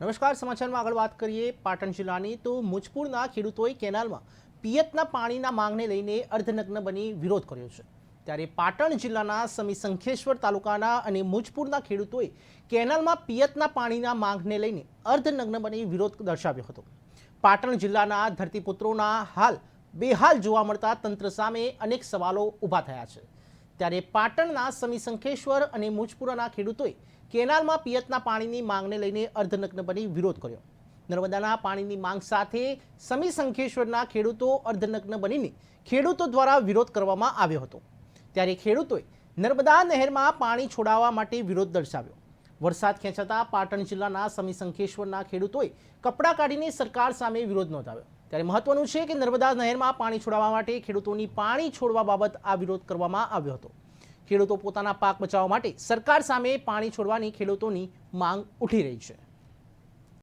નમસ્કાર, સમાચારમાં આગળ વાત કરીએ પાટણ જિલ્લાની. તો મુજપુરના ખેડૂતોએ કેનાલમાં પિયતના પાણીના માંગને લઈને અર્ધનગ્ન બની વિરોધ કર્યો છે. ત્યારે પાટણ જિલ્લાના સમી સંખેશ્વર તાલુકાના અને મુજપુરના ખેડૂતોએ કેનાલમાં પિયતના પાણીના માંગને લઈને અર્ધનગ્ન બની વિરોધ દર્શાવ્યો હતો. પાટણ જિલ્લાના ધરતીપુત્રોના હાલ બેહાલ જોવા મળતા તંત્ર સામે અનેક સવાલો ઊભા થયા છે. ત્યારે પાટણના સમી સંખેશ્વર અને મુજપુરાના ખેડૂતોએ કેનાલમાં પિયતના પાણીની માંગને લઈને અર્ધનગ્ન બની વિરોધ કર્યો. નર્મદાના પાણીની માંગ સાથે સમી સંખેશ્વરના ખેડૂતો અર્ધનગ્ન બનીને ખેડૂતો દ્વારા વિરોધ કરવામાં આવ્યો હતો. ત્યારે ખેડૂતોએ નર્મદા નહેરમાં પાણી છોડાવવા માટે વિરોધ દર્શાવ્યો. વરસાદ ખેંચાતા પાટણ જિલ્લાના સમી સંખેશ્વરના ખેડૂતોએ કપડાં કાઢીને સરકાર સામે વિરોધ નોંધાવ્યો. ત્યારે મહત્વનું છે કે નર્મદા નહેરમાં પાણી છોડાવવા માટે ખેડૂતોની પાણી છોડવા બાબત આ વિરોધ કરવામાં આવ્યો હતો. ખેડૂતો પોતાના પાક બચાવવા માટે સરકાર સામે પાણી છોડવાની ખેડૂતોની માંગ ઉઠી રહી છે.